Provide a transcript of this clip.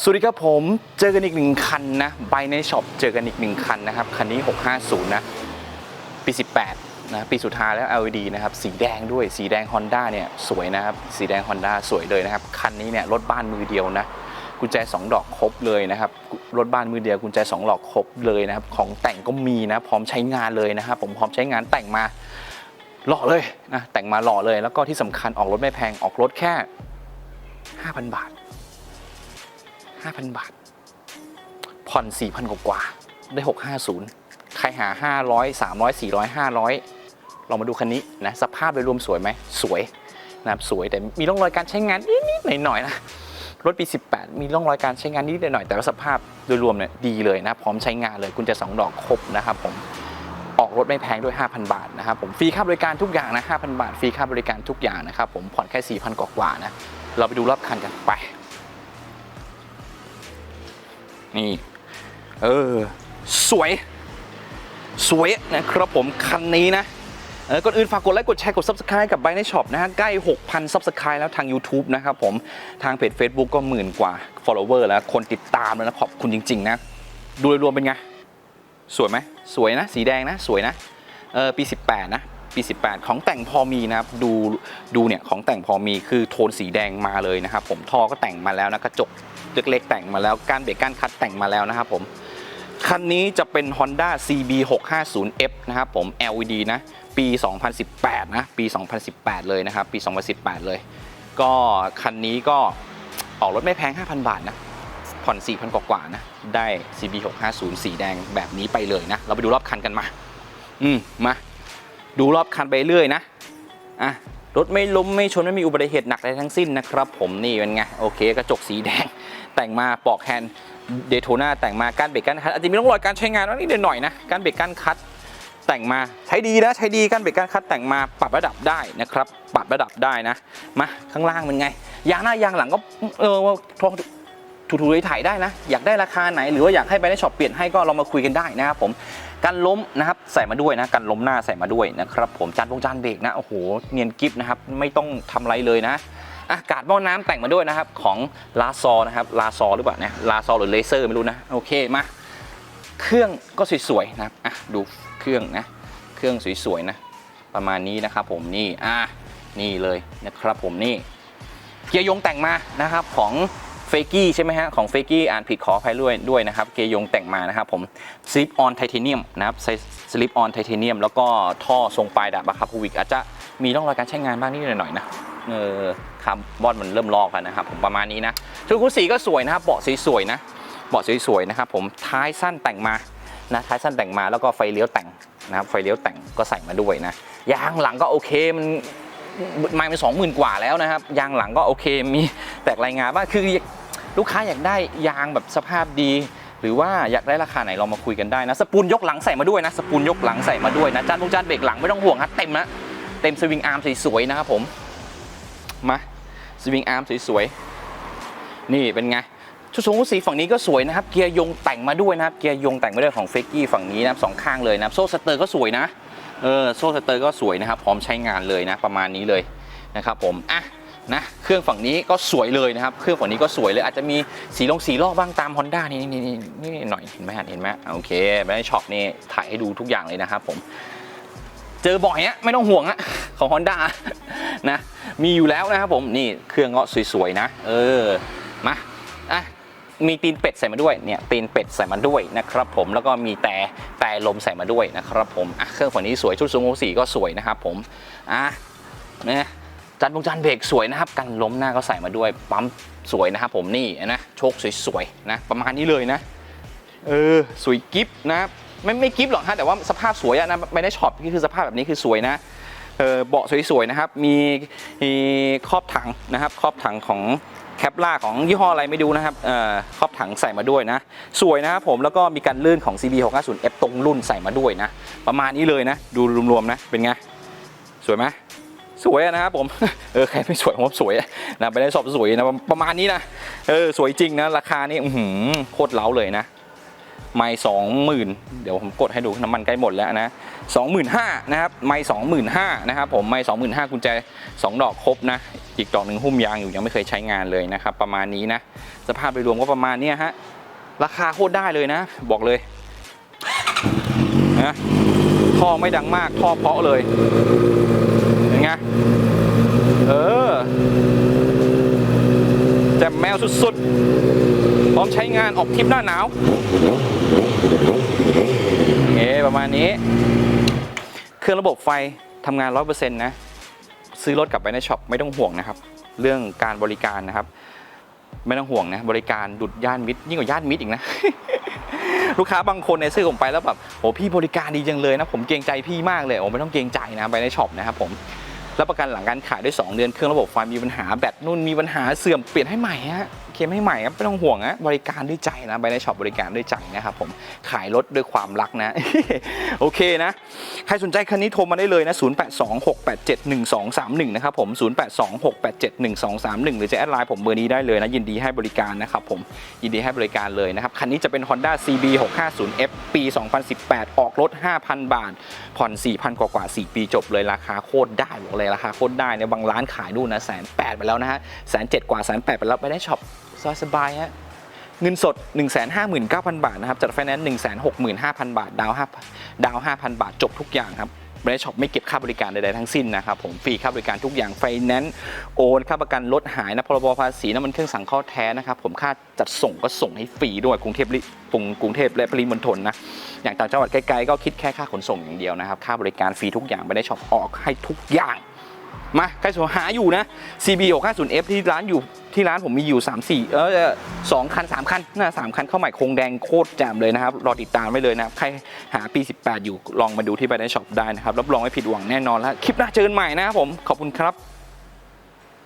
สวัสดีครับผม เจอกันอีกหนึ่งคันนะไบในช็อปเจอกันอีกหนึ่งคันนะครับ คันนี้ 650 นะ ปี 18 นะ ปีสุดท้ายแล้ว LED นะครับ สีแดงด้วยสีแดง Honda เนี่ยสวยนะครับ สีแดง Honda สวยเลยนะครับ คันนี้เนี่ยรถบ้านมือเดียวนะ กุญแจ 2 ดอกครบเลยนะครับ รถบ้านมือเดียวกุญแจ 2 ดอกครบเลยนะครับ ของแต่งก็มีนะ พร้อมใช้งานเลยนะครับ ผมพร้อมใช้งานแต่งมาหล่อเลยนะแต่งมาหล่อเลย แล้วก็ที่สำคัญออกรถไม่แพงออกรถแค่ 5,000 บาท 5,000 บาท ผ่อน 4,000 กว่าได้ 650 ใครหา 500 300 400 500เรามาดูคันนี้นะ สภาพโดยรวมสวยไหม สวยนะครับสวยแต่มีร่องรอยการใช้งานนิดๆหน่อยๆนะ รถปี 18 มีร่องรอยการใช้งานนิดหน่อยแต่ว่าสภาพโดยรวมเนี่ยดีเลยนะ พร้อมใช้งานเลย คุณจะ 2 ดอกครบนะครับผมออกรถไม่แพงด้วย 5,000 บาทนะครับผมฟรีค่าบริการทุกอย่างนะ 5,000 บาทฟรีค่าบริการทุกอย่างนะครับผมผ่อนแค่ 4,000 กว่าๆนะ เราไปดูรอบคันกันไป นี่ เออ สวย สวยนะครับผมคันนี้นะเออก่อนอื่นฝากกดไลค์กดแชร์กด subscribe กับ b บ n ในช็อปนะฮะใกล้ 6,000 subscribe แล้วทาง YouTube นะครับผมทางเพจ Facebook ก็หมื่นกว่า follower แล้วคนติดตามแล้วนะ ขอบคุณจริง ๆ นะ ดูโดยรวมเป็นไง สวยไหมสวยนะ สีแดงนะ สวยนะเออปี 18 นะ ปี 18 ของแต่งพอมีนะครับ ดูดูเนี่ยของแต่งพอมีคือโทนสีแดงมาเลยนะครับผมท่อก็แต่งมาแล้วนะกระจก เล็กๆแต่งมาแล้วการเบรกการคัดแต่งมาแล้วนะครับผมคันนี้จะเป็น Honda CB 650F นะครับผม LED นะ ปี 2018 นะ ปี 2018 เลยนะครับ ปี 2018 เลย ก็คันนี้ก็ออกรถไม่แพง 5,000 บาทนะ ผ่อน 4,000 กว่าๆนะ ได้ CB 650สีแดงแบบนี้ไปเลยนะ เราไปดูรอบคันกันมา อืม มา ดูรอบคันไปเรื่อยนะ อะ รถไม่ล้มไม่ชนไม่มีอุบัติเหตุหนักใดทั้งสิ้นนะครับผมนี่เป็นไงโอเคกระจกสีแดงแต่งมาปอกแฮนด์เดโทนาแต่งมาการเบรกการคัดอาจจะมีร่องรอยการใช้งานนิดหน่อยนะการเบรกการคัดแต่งมาใช้ดีนะใช้ดีการเบรกการคัดแต่งมาปรับระดับได้นะครับปรับระดับได้นะมาข้างล่างเป็นไงยางหน้ายางหลังก็เออทอง ถูถูๆถ่ายได้นะ อยากได้ราคาไหนหรือว่าอยากให้ไปในช็อปเปลี่ยนให้ก็เรามาคุยกันได้นะครับผมการล้มนะครับใส่มาด้วยนะการล้มหน้าใส่มาด้วยนะครับผมจานวงจานเบรกนะโอ้โหเนียนกิฟนะครับไม่ต้องทำอะไรเลยนะอากาศหม้อน้ำแต่งมาด้วยนะครับของลาซอนะครับลาซอหรือเปล่าเนี่ยลาซอหรือเลเซอร์ไม่รู้นะโอเคมาเครื่องก็สวยๆนะครับอะดูเครื่องนะเครื่องสวยๆนะประมาณนี้นะครับผมนี่อะนี่เลยนะครับผมนี่เกียร์ยงแต่งมานะครับของ ฟกี้ใช่ไหมฮะของเฟกี้อ่านผิดขออภัยด้วยด้วยนะครับ เกยงแต่งมานะครับผมสลิปออนไทเทเนียมนะครับสลิปออนไทเทเนียมแล้วก็ท่อทรงปลายดาบอะคาพูวิกอาจจะมีร่องรอยการใช้งานบ้างนิดหน่อยนะเออคาร์บอนมันเริ่มลอกแล้วนะครับผมประมาณนี้นะชุดคู่สีก็สวยนะครับเบาะสวยๆนะเบาะสวยๆนะครับผมท้ายสั้นแต่งมานะท้ายสั้นแต่งมาแล้วก็ไฟเลี้ยวแต่งนะครับไฟเลี้ยวแต่งก็ใส่มาด้วยนะยางหลังก็โอเคมันไม่เป็นสองหมื่นกว่าแล้วนะครับยางหลังก็โอเคมีแตกรายงานบ้างคือ ลูกค้าอยากได้ยางแบบสภาพดี หรือว่าอยากได้ราคาไหนเรามาคุยกันได้นะ สปูนยกหลังใส่มาด้วยนะ สปูนยกหลังใส่มาด้วยนะจานวงจานเบรกหลังไม่ต้องห่วงครับเต็มนะเต็มสวิงอาร์มสวยๆนะครับผมมาสวิงอาร์มสวยๆนี่เป็นไงชุดทรงสีฝั่งนี้ก็สวยนะครับเกียร์ยงแต่งมาด้วยนะครับเกียร์ยงแต่งมาด้วยของเฟกกี้ฝั่งนี้นะสองข้างเลยนะโซ่สเตอร์ก็สวยนะเออโซ่สเตอร์ก็สวยนะครับพร้อมใช้งานเลยนะประมาณนี้เลยนะครับผมอะ นะเครื่องฝั่งนี้ก็สวยเลยนะครับ เครื่องฝั่งนี้ก็สวยเลยอาจจะมีสีลงสีลอกบ้างตาม Honda นี่นี่นี่นี่หน่อยเห็นไหมเห็นไหมโอเคไปในช็อปนี่ถ่ายให้ดูทุกอย่างเลยนะครับผม เจอบ่อยฮะไม่ต้องห่วงฮะของ Honda นะมีอยู่แล้วนะครับผมนี่เครื่องก็สวยๆนะ เออมาอะมีตีนเป็ดใส่มาด้วยเนี่ยตีนเป็ดใส่มาด้วยนะครับผมแล้วก็มีแต่แต่ลมใส่มาด้วยนะครับผมอะเครื่องฝั่งนี้สวยชุดทรงสีก็สวยนะครับผมอะนะ จันวงจานเบรกสวยนะครับกันล้มหน้าก็ใส่มาด้วยปั๊มสวยนะครับผมนี่นะโชคสวยๆนะประมาณนี้เลยนะเออสวยกิฟนะไม่ไม่กิฟหรอกฮะแต่ว่าสภาพสวยอะนะไม่ได้ช็อปนี่คือสภาพแบบนี้คือสวยนะเออเบาะสวยๆนะครับมีมีครอบถังนะครับครอบถังของแคปล่าของยี่ห้ออะไรไม่ดูนะครับเอ่อครอบถังใส่มาด้วยนะ สวยนะครับผมแล้วก็มีการลื่นของ CB 650 F ตรงรุ่นใส่มาด้วยนะ ประมาณนี้เลยนะ ดูรวมๆนะ เป็นไง สวยไหม สวยนะครับผม เออใครไม่สวยผมสวยนะไปได้สอบสวยนะประมาณนี้นะ เออสวยจริงนะราคานี่หือโคตรเล้าเลยนะไม่สองหมื่นเดี๋ยวผมกดให้ดูน้ำมันใกล้หมดแล้วนะสองหมื่นห้านะครับไม่สองหมื่นห้านะครับผมไม่สองหมื่นห้ากุญแจสองดอกครบนะ อีกดอกหนึ่งหุ้มยางอยู่ยังไม่เคยใช้งานเลยนะครับ ประมาณนี้นะ สภาพโดยรวมก็ประมาณนี้ฮะราคาโคตรได้เลยนะ บอกเลยนะท่อไม่ดังมากท่อเพาะเลย เออแจ่มแมวสุดๆ พร้อมใช้งานออกทริปหน้าหนาวเอ๊ประมาณนี้ เครื่องระบบไฟทำงาน 100%นะ ซื้อรถกลับไปในช็อปไม่ต้องห่วงนะครับ เรื่องการบริการนะครับ ไม่ต้องห่วงนะ บริการดุดย่านมิตรยิ่งกว่าย่านมิตรอีกนะลูกค้าบางคนเนี่ยซื้อผมไปแล้วแบบโอ้พี่บริการดีจังเลยนะ ผมเกรงใจพี่มากเลยโอ้ไม่ต้องเกรงใจนะไปในช็อปนะครับผม รับประกันหลังการขายได้2เดือนเครื่องระบบไฟมีปัญหาแบตนู่นมีปัญหาเสื่อมเปลี่ยนให้ใหม่ฮะ เคมให้ใหม่ครับไม่ต้องห่วงนะบริการด้วยใจนะไปในช็อปบริการด้วยใจนะครับผมขายรถด้วยความรักนะ โอเคนะ ใครสนใจคันนี้โทรมาได้เลยนะ 0826871231 นะครับผม 0826871231 หรือจะแอดไลน์ผมเบอร์นี้ได้เลยนะ ยินดีให้บริการนะครับผมยินดีให้บริการเลยนะครับ คันนี้จะเป็น Honda CB 650F ปี 2018 ออกรถ 5,000 บาท ผ่อน 4,000 กว่ากว่า 4 ปีจบเลยราคาโคตรได้บอกเลยราคาโคตรได้เนี่ยบางร้านขายดูนะแสนแปดไปแล้วนะฮะแสนเจ็ดกว่าแสนแปดไปแล้วไปได้ช็อป สบายฮะเงินสด 159,000 บาทนะครับจัดไฟแนนซ์165,000 บาท ดาว5ดาว5,000 บาท จบทุกอย่างครับบริษัทช็อปไม่เก็บค่าบริการใดๆทั้งสิ้นนะครับผมฟรีค่าบริการทุกอย่างไฟแนนซ์โอนค่าประกันรถหายนะพรบภาษีน้ำมันเครื่องสังเคราะห์แท้นะครับผมค่าจัดส่งก็ส่งให้ฟรีด้วยกรุงเทพลิกรุงกรุงเทพและปริมณฑลนะอย่างต่างจังหวัดไกลๆก็คิดแค่ค่าขนส่งอย่างเดียวนะครับค่าบริการฟรีทุกอย่างบริษัทช็อปออกให้ทุกอย่าง มาใครสนหาอยู่นะ CB 650F ที่ร้านอยู่ที่ร้านผมมีอยู่ 3 4 เออสองคัน 3 คันน่าสามคันเข้าใหม่โครงแดงโคตรแจ่มเลยนะครับ รอติดตามไว้เลยนะครับ ใครหาปี 18 อยู่ลองมาดูที่ไปในช็อปได้นะครับ รับรองไม่ผิดหวังแน่นอนแล้ว คลิปหน้าเจอกันใหม่นะครับผม ขอบคุณครับ